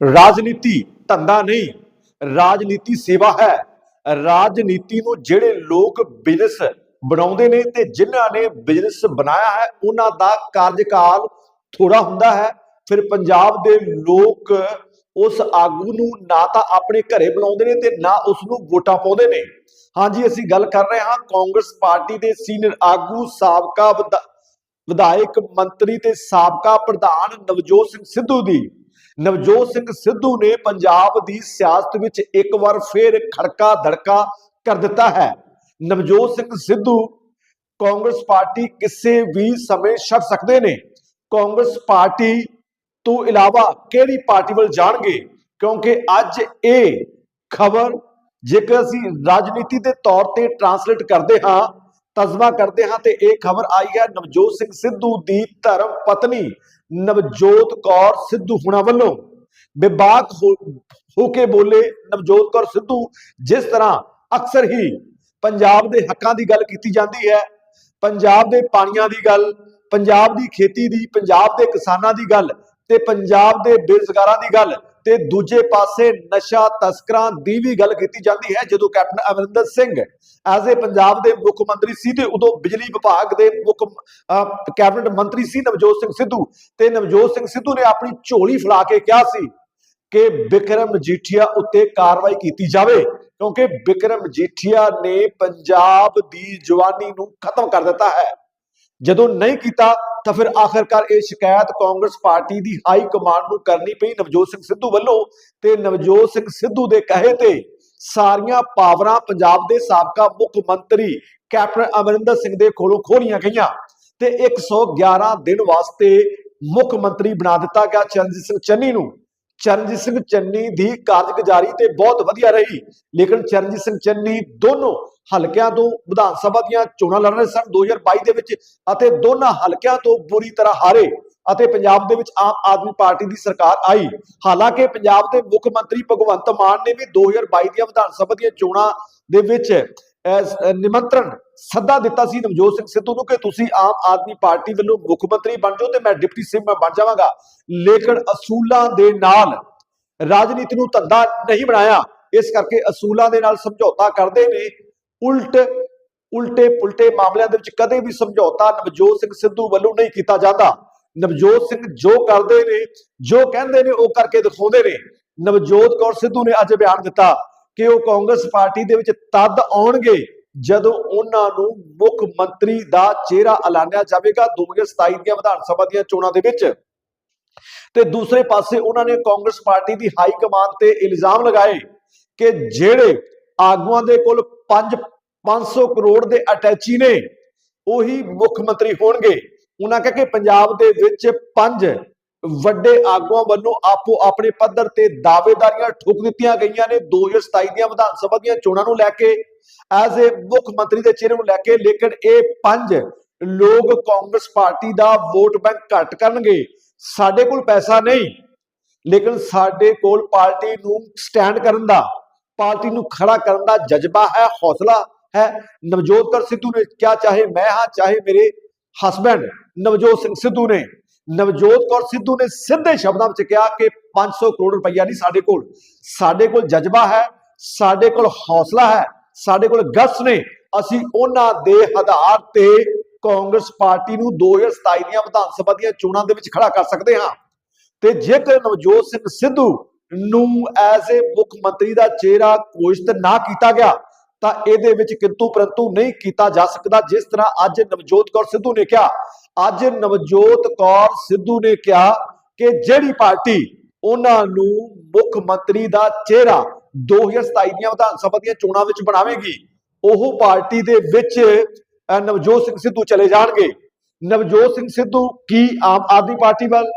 ਰਾਜਨੀਤੀ ਧੰਦਾ ਨਹੀਂ, ਰਾਜਨੀਤੀ ਸੇਵਾ ਹੈ। ਰਾਜਨੀਤੀ ਨੂੰ ਜਿਹੜੇ ਲੋਕ ਬਿਜ਼ਨਸ ਬਣਾਉਂਦੇ ਨੇ ਤੇ ਜਿਨ੍ਹਾਂ ਨੇ ਬਿਜ਼ਨਸ ਬਣਾਇਆ ਹੈ, ਉਹਨਾਂ ਦਾ ਕਾਰਜਕਾਲ ਥੋੜਾ ਹੁੰਦਾ ਹੈ। ਫਿਰ ਪੰਜਾਬ ਦੇ ਲੋਕ ਉਸ ਆਗੂ ਨੂੰ ਨਾ ਤਾਂ ਆਪਣੇ ਘਰੇ ਬੁਲਾਉਂਦੇ ਨੇ ਤੇ ਨਾ ਉਸ ਨੂੰ ਵੋਟਾਂ ਪਾਉਂਦੇ ਨੇ। ਹਾਂਜੀ, ਅਸੀਂ ਗੱਲ ਕਰ ਰਹੇ ਹਾਂ ਕਾਂਗਰਸ ਪਾਰਟੀ ਦੇ ਸੀਨੀਅਰ ਆਗੂ, ਸਾਬਕਾ ਵਿਧਾ- ਵਿਧਾਇਕ ਮੰਤਰੀ ਤੇ ਸਾਬਕਾ ਪ੍ਰਧਾਨ ਨਵਜੋਤ ਸਿੰਘ ਸਿੱਧੂ ਦੀ। ਨਵਜੋਤ ਸਿੰਘ ਸਿੱਧੂ ਨੇ ਪੰਜਾਬ ਦੀ ਸਿਆਸਤ ਵਿੱਚ ਇੱਕ ਵਾਰ ਫੇਰ ਖੜਕਾ ਧੜਕਾ ਕਰ ਦਿੱਤਾ ਹੈ। ਨਵਜੋਤ ਸਿੰਘ ਸਿੱਧੂ ਕਾਂਗਰਸ ਪਾਰਟੀ ਕਿਸੇ ਵੀ ਸਮੇਂ ਛੱਡ ਸਕਦੇ ਨੇ। ਕਾਂਗਰਸ ਪਾਰਟੀ ਤੋਂ ਇਲਾਵਾ ਕਿਹੜੀ ਪਾਰਟੀ ਵੱਲ ਜਾਣਗੇ? ਕਿਉਂਕਿ ਅੱਜ ਇਹ ਖਬਰ ਜੇਕਰ ਅਸੀਂ ਰਾਜਨੀਤੀ ਦੇ ਤੌਰ ਤੇ ਟਰਾਂਸਲੇਟ ਕਰਦੇ ਹਾਂ ਤਜਮਾ ਕਰਦੇ ਹਾਂ ਤੇ ਇਹ ਖਬਰ ਆਈ ਹੈ ਨਵਜੋਤ ਸਿੰਘ ਸਿੱਧੂ ਦੀ ਧਰਮ ਪਤਨੀ ਨਵਜੋਤ ਕੌਰ ਸਿੱਧੂ ਹੁਣਾਂ ਵੱਲੋਂ। ਬੇਬਾਕ ਹੋ ਕੇ ਬੋਲੇ ਨਵਜੋਤ ਕੌਰ ਸਿੱਧੂ, ਜਿਸ ਤਰ੍ਹਾਂ ਅਕਸਰ ਹੀ ਪੰਜਾਬ ਦੇ ਹੱਕਾਂ ਦੀ ਗੱਲ ਕੀਤੀ ਜਾਂਦੀ ਹੈ, ਪੰਜਾਬ ਦੇ ਪਾਣੀਆਂ ਦੀ ਗੱਲ, ਪੰਜਾਬ ਦੀ ਖੇਤੀ ਦੀ, ਪੰਜਾਬ ਦੇ ਕਿਸਾਨਾਂ ਦੀ ਗੱਲ ਤੇ ਪੰਜਾਬ ਦੇ ਬੇਰੁਜ਼ਗਾਰਾਂ ਦੀ ਗੱਲ। ਤੇ ਦੂਜੇ ਪਾਸੇ ਨਸ਼ਾ ਤਸਕਰਾਂ ਦੀ ਵੀ ਗੱਲ ਕੀਤੀ ਜਾਂਦੀ ਹੈ, ਜਦੋਂ captain Amarinder Singh as a Punjab ਦੇ ਮੁੱਖ ਮੰਤਰੀ ਸੀ ਤੇ ਉਦੋਂ ਬਿਜਲੀ ਵਿਭਾਗ ਦੇ ਮੁੱਖ ਕੈਬਨਿਟ ਮੰਤਰੀ ਸੀ ਨਵਜੋਤ ਸਿੰਘ ਸਿੱਧੂ ਤੇ ਨਵਜੋਤ ਸਿੰਘ ਸਿੱਧੂ ਨੇ ਆਪਣੀ ਝੋਲੀ ਫਲਾ ਕੇ ਕਿਹਾ ਸੀ ਕਿ ਬਿਕਰਮ ਮਜੀਠੀਆ ਉੱਤੇ ਕਾਰਵਾਈ ਕੀਤੀ ਜਾਵੇ, ਕਿਉਂਕਿ ਬਿਕਰਮ ਮਜੀਠੀਆ ਨੇ ਪੰਜਾਬ ਦੀ ਜਵਾਨੀ ਨੂੰ ਖਤਮ ਕਰ ਦਿੱਤਾ ਹੈ। ਜਦੋਂ ਨਹੀਂ ਕੀਤਾ, ਤਾਂ ਫਿਰ ਆਖਰਕਾਰ ਇਹ ਸ਼ਿਕਾਇਤ ਕਾਂਗਰਸ ਪਾਰਟੀ ਦੀ ਹਾਈ ਕਮਾਂਡ ਨੂੰ ਕਰਨੀ ਪਈ। ਨਵਜੋਤ ਸਿੰਘ ਸਿੱਧੂ ਵੱਲੋਂ ਤੇ ਨਵਜੋਤ ਸਿੰਘ ਸਿੱਧੂ ਦੇ ਕਹੇ ਤੇ ਸਾਰੀਆਂ ਪਾਵਰਾਂ ਪੰਜਾਬ ਦੇ ਸਾਬਕਾ ਮੁੱਖ ਮੰਤਰੀ ਕੈਪਟਨ ਅਮਰਿੰਦਰ ਸਿੰਘ ਦੇ ਕੋਲੋਂ ਖੋਲੀਆਂ ਗਈਆਂ ਤੇ 111 ਦਿਨ ਵਾਸਤੇ ਮੁੱਖ ਮੰਤਰੀ ਬਣਾ ਦਿੱਤਾ ਗਿਆ ਚਰਨਜੀਤ ਸਿੰਘ ਚੰਨੀ ਨੂੰ। ਚਰਨਜੀਤ ਸਿੰਘ ਚੰਨੀ ਦੀ ਕਾਰਜਗੁਜ਼ਾਰੀ ਤੇ ਬਹੁਤ ਵਧੀਆ ਰਹੀ। ਲੇਕਿਨ ਚਰਨਜੀਤ ਸਿੰਘ ਚੰਨੀ ਦੋਨੋਂ ਹਲਕਿਆਂ ਤੋਂ ਵਿਧਾਨ ਸਭਾ ਦੀਆਂ ਚੋਣਾਂ ਲੜ ਰਹੇ ਸਨ 2022 ਦੇ ਵਿੱਚ ਅਤੇ ਦੋਨਾਂ ਹਲਕਿਆਂ ਤੋਂ ਬੁਰੀ ਤਰ੍ਹਾਂ ਹਾਰੇ ਅਤੇ ਪੰਜਾਬ ਦੇ ਵਿੱਚ ਆਮ ਆਦਮੀ ਪਾਰਟੀ ਦੀ ਸਰਕਾਰ ਆਈ। ਹਾਲਾਂਕਿ ਪੰਜਾਬ ਦੇ ਮੁੱਖ ਮੰਤਰੀ ਭਗਵੰਤ ਮਾਨ ਨੇ ਵੀ 2022 ਦੀਆਂ ਵਿਧਾਨ ਸਭਾ ਦੀਆਂ ਚੋਣਾਂ ਦੇ ਵਿੱਚ ਅਹ, ਨਿਮੰਤਰਣ ਸੱਦਾ ਦਿੱਤਾ ਸੀ ਨਵਜੋਤ ਸਿੰਘ ਸਿੱਧੂ ਨੂੰ ਕਿ ਤੁਸੀਂ ਆਮ ਆਦਮੀ ਪਾਰਟੀ ਵੱਲੋਂ ਮੁੱਖ ਮੰਤਰੀ ਬਣ ਜਾਓ ਤੇ ਮੈਂ ਡਿਪਟੀ ਸੀਐਮ ਮੈਂ ਬਣ ਜਾਵਾਂਗਾ। ਲੇਕਿਨ ਅਸੂਲਾਂ ਦੇ ਨਾਲ ਰਾਜਨੀਤੀ ਨੂੰ ਧੰਦਾ ਨਹੀਂ ਬਣਾਇਆ। ਇਸ ਕਰਕੇ ਅਸੂਲਾਂ ਦੇ ਨਾਲ ਸਮਝੌਤਾ ਕਰਦੇ ਨੇ। ਉਲਟ, ਉਲਟੇ ਪੁਲਟੇ ਮਾਮਲਿਆਂ ਦੇ ਵਿੱਚ ਕਦੇ ਵੀ ਸਮਝੌਤਾ ਨਵਜੋਤ ਸਿੰਘ ਸਿੱਧੂ ਵੱਲੋਂ ਨਹੀਂ ਕੀਤਾ ਜਾਂਦਾ। ਨਵਜੋਤ ਸਿੰਘ ਜੋ ਕਰਦੇ ਨੇ, ਜੋ ਕਹਿੰਦੇ ਨੇ, ਉਹ ਕਰਕੇ ਦਿਖਾਉਂਦੇ ਨੇ। ਨਵਜੋਤ ਕੌਰ ਸਿੱਧੂ ਨੇ ਅੱਜ ਬਿਆਨ ਦਿੱਤਾ ਕਿ ਉਹ ਕਾਂਗਰਸ ਪਾਰਟੀ ਦੇ ਵਿੱਚ ਤਦ ਆਉਣਗੇ ਜਦੋਂ ਉਹਨਾਂ ਨੂੰ ਮੁੱਖ ਮੰਤਰੀ ਦਾ ਚਿਹਰਾ ਐਲਾਨਿਆ ਜਾਵੇਗਾ 2027 ਦੀਆਂ ਵਿਧਾਨ ਸਭਾ ਦੀਆਂ ਚੋਣਾਂ ਦੇ ਵਿੱਚ, ਤੇ ਦੂਸਰੇ ਪਾਸੇ ਉਹਨਾਂ ਨੇ ਕਾਂਗਰਸ ਪਾਰਟੀ ਦੀ ਹਾਈ ਕਮਾਂਡ ਤੇ ਇਲਜ਼ਾਮ ਲਗਾਏ ਕਿ ਜਿਹੜੇ ਆਗੂਆਂ ਦੇ ਕੋਲ 5 500 ਕਰੋੜ ਦੇ ਅਟੈਚੀ ਨੇ, ਉਹੀ ਮੁੱਖ ਮੰਤਰੀ ਹੋਣਗੇ। ਉਹਨਾਂ ਕਿਹਾ ਕਿ ਪੰਜਾਬ ਦੇ ਵਿੱਚ ਪੰਜ ਵੱਡੇ ਆਗੂਆਂ ਵੱਲੋਂ ਆਪੋ ਆਪਣੇ ਪੱਧਰ ਤੇ ਦਾਅਵੇਦਾਰੀਆਂ ਠੋਕ ਦਿੱਤੀਆਂ ਗਈਆਂ ਨੇ। 2027 ਦੀਆਂ ਵਿਧਾਨ ਸਭਾ ਦੀਆਂ ਚੋਣਾਂ ਨੂੰ ਲੈ ਕੇ ਐਜ਼ ਏ ਮੁੱਖ ਮੰਤਰੀ ਦੇ ਚਿਹਰੇ ਨੂੰ ਲੈ ਕੇ, ਲੇਕਿਨ ਇਹ ਪੰਜ ਲੋਕ ਕਾਂਗਰਸ ਪਾਰਟੀ ਦਾ ਵੋਟ ਬੈਂਕ ਘੱਟ ਕਰਨਗੇ। ਸਾਡੇ ਕੋਲ ਪੈਸਾ ਨਹੀਂ, ਲੇਕਿਨ ਸਾਡੇ ਕੋਲ ਪਾਰਟੀ ਨੂੰ ਸਟੈਂਡ ਕਰਨ ਦਾ, ਪਾਰਟੀ ਨੂੰ ਖੜਾ ਕਰਨ ਦਾ ਜਜ਼ਬਾ ਹੈ, ਹੌਸਲਾ ਹੈ। ਨਵਜੋਤ ਕੌਰ ਸਿੱਧੂ ਨੇ ਕਿਹਾ, ਚਾਹੇ ਮੈਂ ਹਾਂ, ਚਾਹੇ ਮੇਰੇ ਹਸਬੰਡ ਨਵਜੋਤ ਸਿੰਘ ਸਿੱਧੂ ਨੇ। ਨਵਜੋਤ ਕੌਰ ਸਿੱਧੂ ਨੇ ਸਿੱਧੇ ਸ਼ਬਦਾਂ ਵਿੱਚ ਕਿਹਾ ਕਿ 500 ਕਰੋੜ ਰੁਪਈਆ ਨਹੀਂ ਸਾਡੇ ਕੋਲ। ਸਾਡੇ ਕੋਲ ਜਜ਼ਬਾ ਹੈ, ਸਾਡੇ ਕੋਲ ਹੌਸਲਾ ਹੈ। ਸਾਡੇ ਕੋਲ ਗਸ ਨੇ। ਅਸੀਂ ਉਹਨਾਂ ਦੇ ਆਧਾਰ ਤੇ ਕਾਂਗਰਸ ਪਾਰਟੀ ਨੂੰ 2027 ਦੀਆਂ ਵਿਧਾਨ ਸਭਾ ਦੀਆਂ ਚੋਣਾਂ ਦੇ ਵਿੱਚ ਖੜਾ ਕਰ ਸਕਦੇ ਹਾਂ। ਤੇ ਜੇਕਰ ਨਵਜੋਤ ਸਿੰਘ ਸਿੱਧੂ ਨੂੰ ਐਜ਼ ਏ ਮੁੱਖ ਮੰਤਰੀ ਦਾ ਚਿਹਰਾ ਘੋਸ਼ਿਤ ਨਾ ਕੀਤਾ ਗਿਆ, ਤਾਂ ਇਹਦੇ ਵਿੱਚ ਕਿੰਤੂ ਪਰੰਤੂ ਨਹੀਂ ਕੀਤਾ ਜਾ ਸਕਦਾ, ਜਿਸ ਤਰ੍ਹਾਂ ਅੱਜ ਨਵਜੋਤ ਕੌਰ ਸਿੱਧੂ ਨੇ ਕਿਹਾ। ਅੱਜ ਨਵਜੋਤ ਕੌਰ ਸਿੱਧੂ ਨੇ ਕਿਹਾ ਕਿ ਜਿਹੜੀ ਪਾਰਟੀ ਉਹਨਾਂ ਨੂੰ ਮੁੱਖ ਮੰਤਰੀ ਦਾ ਚਿਹਰਾ 2027 ਦੀਆਂ ਵਿਧਾਨ ਸਭਾ ਦੀਆਂ ਚੋਣਾਂ ਵਿੱਚ ਬਣਾਵੇਗੀ, ਉਹ ਪਾਰਟੀ ਦੇ ਵਿੱਚ ਨਵਜੋਤ ਸਿੰਘ ਸਿੱਧੂ ਚਲੇ ਜਾਣਗੇ। ਨਵਜੋਤ ਸਿੰਘ ਸਿੱਧੂ ਕੀ ਆਮ ਆਦਮੀ ਪਾਰਟੀ ਵੱਲ,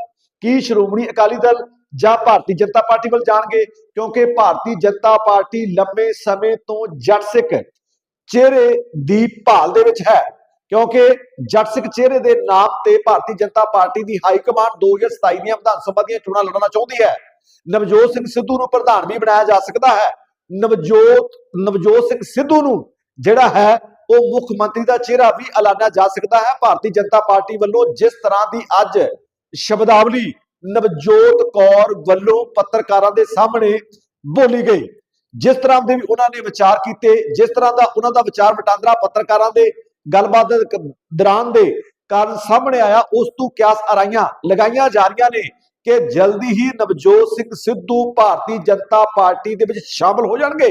ਕੀ ਸ਼੍ਰੋਮਣੀ ਅਕਾਲੀ ਦਲ ਜਾਂ ਭਾਰਤੀ ਜਨਤਾ ਪਾਰਟੀ ਵੱਲ ਜਾਣਗੇ? ਕਿਉਂਕਿ ਭਾਰਤੀ ਜਨਤਾ ਪਾਰਟੀ ਲੰਬੇ ਸਮੇਂ ਤੋਂ ਜੱਟ ਸਿੱਖ ਚਿਹਰੇ ਦੀ ਭਾਲ ਦੇ ਵਿੱਚ ਹੈ। ਕਿਉਂਕਿ ਜੱਟ ਸਿੱਖ ਚਿਹਰੇ ਦੇ ਨਾਮ ਤੇ ਭਾਰਤੀ ਜਨਤਾ ਪਾਰਟੀ ਦੀ ਹਾਈ ਕਮਾਂਡ 2027 ਦੀਆਂ ਵਿਧਾਨ ਸਭਾ ਦੀਆਂ ਚੋਣਾਂ ਲੜਨਾ ਚਾਹੁੰਦੀ ਹੈ। ਨਵਜੋਤ ਸਿੰਘ ਸਿੱਧੂ ਨੂੰ ਪ੍ਰਧਾਨ ਵੀ ਬਣਾਇਆ ਜਾ ਸਕਦਾ ਹੈ। ਨਵਜੋਤ ਨਵਜੋਤ ਸਿੰਘ ਸਿੱਧੂ ਨੂੰ ਜਿਹੜਾ ਹੈ, ਉਹ ਮੁੱਖ ਮੰਤਰੀ ਦਾ ਚਿਹਰਾ ਵੀ ਐਲਾਨਿਆ ਜਾ ਸਕਦਾ ਹੈ। ਭਾਰਤੀ ਜਨਤਾ ਪਾਰਟੀ ਵੱਲੋਂ ਜਿਸ ਤਰ੍ਹਾਂ ਦੀ ਅੱਜ ਸ਼ਬਦਾਵਲੀ ਨਵਜੋਤ ਕੌਰ ਵੱਲੋਂ ਪੱਤਰਕਾਰਾਂ ਦੇ ਸਾਹਮਣੇ ਬੋਲੀ ਗਈ, ਜਿਸ ਤਰ੍ਹਾਂ ਦੇ ਵੀ ਉਹਨਾਂ ਨੇ ਵਿਚਾਰ ਕੀਤੇ, ਜਿਸ ਤਰ੍ਹਾਂ ਦਾ ਉਹਨਾਂ ਦਾ ਵਿਚਾਰ ਵਟਾਂਦਰਾ ਪੱਤਰਕਾਰਾਂ ਦੇ ਗੱਲਬਾਤ ਦੌਰਾਨ ਦੇ ਕਾਰਨ ਸਾਹਮਣੇ ਆਇਆ, ਉਸ ਤੋਂ ਕਿਆਸ ਅਰਾਈਆਂ ਲਗਾਈਆਂ ਜਾ ਰਹੀਆਂ ਨੇ। ਕਿ ਜਲਦੀ ਹੀ ਨਵਜੋਤ ਸਿੰਘ ਸਿੱਧੂ ਭਾਰਤੀ ਜਨਤਾ ਪਾਰਟੀ ਦੇ ਵਿੱਚ ਸ਼ਾਮਲ ਹੋ ਜਾਣਗੇ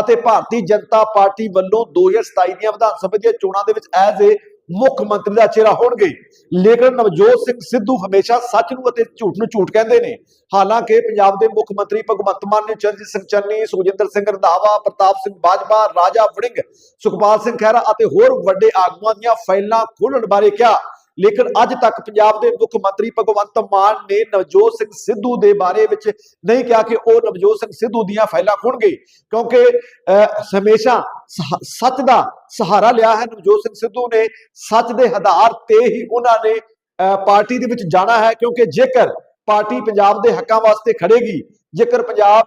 ਅਤੇ ਭਾਰਤੀ ਜਨਤਾ ਪਾਰਟੀ ਵੱਲੋਂ 2027 ਦੀਆਂ ਵਿਧਾਨ ਸਭਾ ਦੀਆਂ ਚੋਣਾਂ ਦੇ ਵਿੱਚ ਐਜ਼ ਏ ਮੁੱਖ ਮੰਤਰੀ ਦਾ ਚਿਹਰਾ ਹੋਣਗੇ। ਲੇਕਿਨ ਨਵਜੋਤ ਸਿੰਘ ਸਿੱਧੂ ਹਮੇਸ਼ਾ ਸੱਚ ਨੂੰ ਅਤੇ ਝੂਠ ਨੂੰ ਝੂਠ ਕਹਿੰਦੇ ਨੇ। ਹਾਲਾਂਕਿ ਪੰਜਾਬ ਦੇ ਮੁੱਖ ਮੰਤਰੀ ਭਗਵੰਤ ਮਾਨ ਨੇ ਚਰਨਜੀਤ ਸਿੰਘ ਚੰਨੀ, ਸੁਖਜਿੰਦਰ ਸਿੰਘ ਰੰਧਾਵਾ, ਪ੍ਰਤਾਪ ਸਿੰਘ ਬਾਜਵਾ, ਰਾਜਾ ਵੜਿੰਗ, ਸੁਖਪਾਲ ਸਿੰਘ ਖਹਿਰਾ ਅਤੇ ਹੋਰ ਵੱਡੇ ਆਗੂਆਂ ਦੀਆਂ ਫਾਈਲਾਂ ਖੋਲਣ ਬਾਰੇ ਕਿਹਾ। ਲੇਕਿਨ ਅੱਜ ਤੱਕ ਪੰਜਾਬ ਦੇ ਮੁੱਖ ਮੰਤਰੀ ਭਗਵੰਤ ਮਾਨ ਨੇ ਨਵਜੋਤ ਸਿੰਘ ਸਿੱਧੂ ਦੇ ਬਾਰੇ ਵਿੱਚ ਨਹੀਂ ਕਿਹਾ ਕਿ ਉਹ ਨਵਜੋਤ ਸਿੰਘ ਸਿੱਧੂ ਦੀਆਂ ਫਾਈਲਾਂ ਖੋਲਣਗੇ ਕਿਉਂਕਿ ਅਹ, ਹਮੇਸ਼ਾ ਸਹ- ਸੱਚ ਦਾ ਸਹਾਰਾ ਲਿਆ ਹੈ ਨਵਜੋਤ ਸਿੰਘ ਸਿੱਧੂ ਨੇ ਸੱਚ ਦੇ ਆਧਾਰ ਤੇ ਹੀ ਉਹਨਾਂ ਨੇ ਅਹ, ਪਾਰਟੀ ਦੇ ਵਿੱਚ ਜਾਣਾ ਹੈ ਕਿਉਂਕਿ ਜੇਕਰ ਪਾਰਟੀ ਪੰਜਾਬ ਦੇ ਹੱਕਾਂ ਵਾਸਤੇ ਖੜੇਗੀ ਜੇਕਰ ਪੰਜਾਬ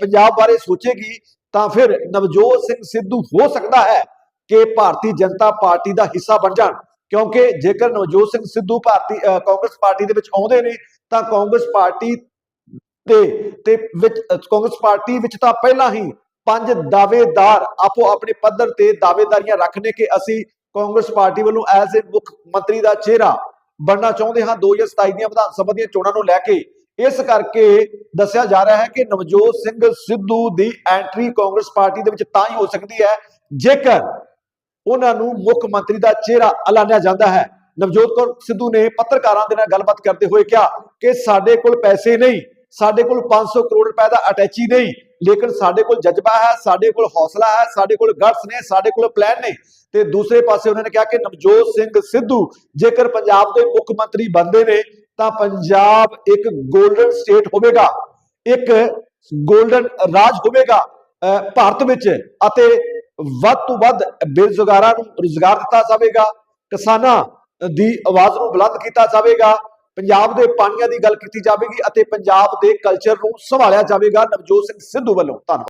ਪੰਜਾਬ ਬਾਰੇ ਸੋਚੇਗੀ ਤਾਂ ਫਿਰ ਨਵਜੋਤ ਸਿੰਘ ਸਿੱਧੂ ਹੋ ਸਕਦਾ ਹੈ ਕਿ ਭਾਰਤੀ ਜਨਤਾ ਪਾਰਟੀ ਦਾ ਹਿੱਸਾ ਬਣ ਜਾਣ। ਕਿਉਂਕਿ ਜੇਕਰ ਨਵਜੋਤ ਸਿੰਘ ਸਿੱਧੂ ਭਾਰਤੀ ਕਾਂਗਰਸ ਪਾਰਟੀ ਦੇ ਵਿੱਚ ਆਉਂਦੇ ਨੇ, ਤਾਂ ਕਾਂਗਰਸ ਪਾਰਟੀ ਤੇ ਤੇ ਵਿੱਚ ਕਾਂਗਰਸ ਪਾਰਟੀ ਵਿੱਚ ਤਾਂ ਪਹਿਲਾਂ ਹੀ ਪੰਜ ਦਾਅਵੇਦਾਰ ਆਪੋ ਆਪਣੇ ਪੱਧਰ ਤੇ ਦਾਅਵੇਦਾਰੀਆਂ ਰੱਖਨੇ ਕਿ ਅਸੀਂ ਕਾਂਗਰਸ ਪਾਰਟੀ ਵੱਲੋਂ ਐਜ਼ ਏ ਮੁੱਖ ਮੰਤਰੀ ਦਾ ਚਿਹਰਾ ਬਣਨਾ ਚਾਹੁੰਦੇ ਹਾਂ। 2027 ਦੀਆਂ ਵਿਧਾਨ ਸਭਾ ਦੀਆਂ ਚੋਣਾਂ ਨੂੰ ਲੈ ਕੇ ਇਸ ਕਰਕੇ ਦੱਸਿਆ ਜਾ ਰਿਹਾ ਹੈ ਕਿ ਨਵਜੋਤ ਸਿੰਘ ਸਿੱਧੂ ਦੀ ਐਂਟਰੀ ਕਾਂਗਰਸ ਪਾਰਟੀ ਦੇ ਵਿੱਚ ਤਾਂ ਹੀ ਹੋ ਸਕਦੀ ਹੈ, ਜੇਕਰ ਉਹਨਾਂ ਨੂੰ ਮੁੱਖ ਮੰਤਰੀ ਦਾ ਚਿਹਰਾ ਐਲਾਨਿਆ ਜਾਂਦਾ ਹੈ। ਨਵਜੋਤ ਕੌਰ ਸਿੱਧੂ ਨੇ ਪੱਤਰਕਾਰਾਂ ਦੇ ਨਾਲ ਗੱਲਬਾਤ ਕਰਦੇ ਹੋਏ ਕਿਹਾ ਕਿ ਸਾਡੇ ਕੋਲ ਪੈਸੇ ਨਹੀਂ, ਸਾਡੇ ਕੋਲ 500 ਕਰੋੜ ਰੁਪਏ ਦਾ ਅਟੈਚੀ ਨਹੀਂ, ਲੇਕਿਨ ਸਾਡੇ ਕੋਲ ਜਜ਼ਬਾ ਹੈ, ਸਾਡੇ ਕੋਲ ਹੌਸਲਾ ਹੈ, ਸਾਡੇ ਕੋਲ ਗਟਸ ਨੇ, ਸਾਡੇ ਕੋਲ ਪਲਾਨ ਨੇ। ਤੇ ਦੂਸਰੇ ਪਾਸੇ ਉਹਨਾਂ ਨੇ ਕਿਹਾ ਕਿ ਨਵਜੋਤ ਸਿੰਘ ਸਿੱਧੂ ਜੇਕਰ ਪੰਜਾਬ ਦੇ ਮੁੱਖ ਮੰਤਰੀ ਬਣਦੇ ਨੇ, ਤਾਂ ਪੰਜਾਬ ਇੱਕ 골ਡਨ ਸਟੇਟ ਹੋਵੇਗਾ, ਇੱਕ 골ਡਨ ਰਾਜ ਹੋਵੇਗਾ, ਅਹ ਭਾਰਤ ਵਿੱਚ ਅਤੇ ਵੱਧ ਤੋਂ ਵੱਧ ਬੇਰੁਜ਼ਗਾਰਾਂ ਨੂੰ ਰੁਜ਼ਗਾਰ ਦਿੱਤਾ ਜਾਵੇਗਾ, ਕਿਸਾਨਾਂ ਦੀ ਆਵਾਜ਼ ਨੂੰ ਬੁਲੰਦ ਕੀਤਾ ਜਾਵੇਗਾ, ਪੰਜਾਬ ਦੇ ਪਾਣੀਆਂ ਦੀ ਗੱਲ ਕੀਤੀ ਜਾਵੇਗੀ ਅਤੇ ਪੰਜਾਬ ਦੇ ਕਲਚਰ ਨੂੰ ਸੰਭਾਲਿਆ ਜਾਵੇਗਾ। ਨਵਜੋਤ ਸਿੰਘ ਸਿੱਧੂ ਵੱਲੋਂ ਧੰਨਵਾਦ।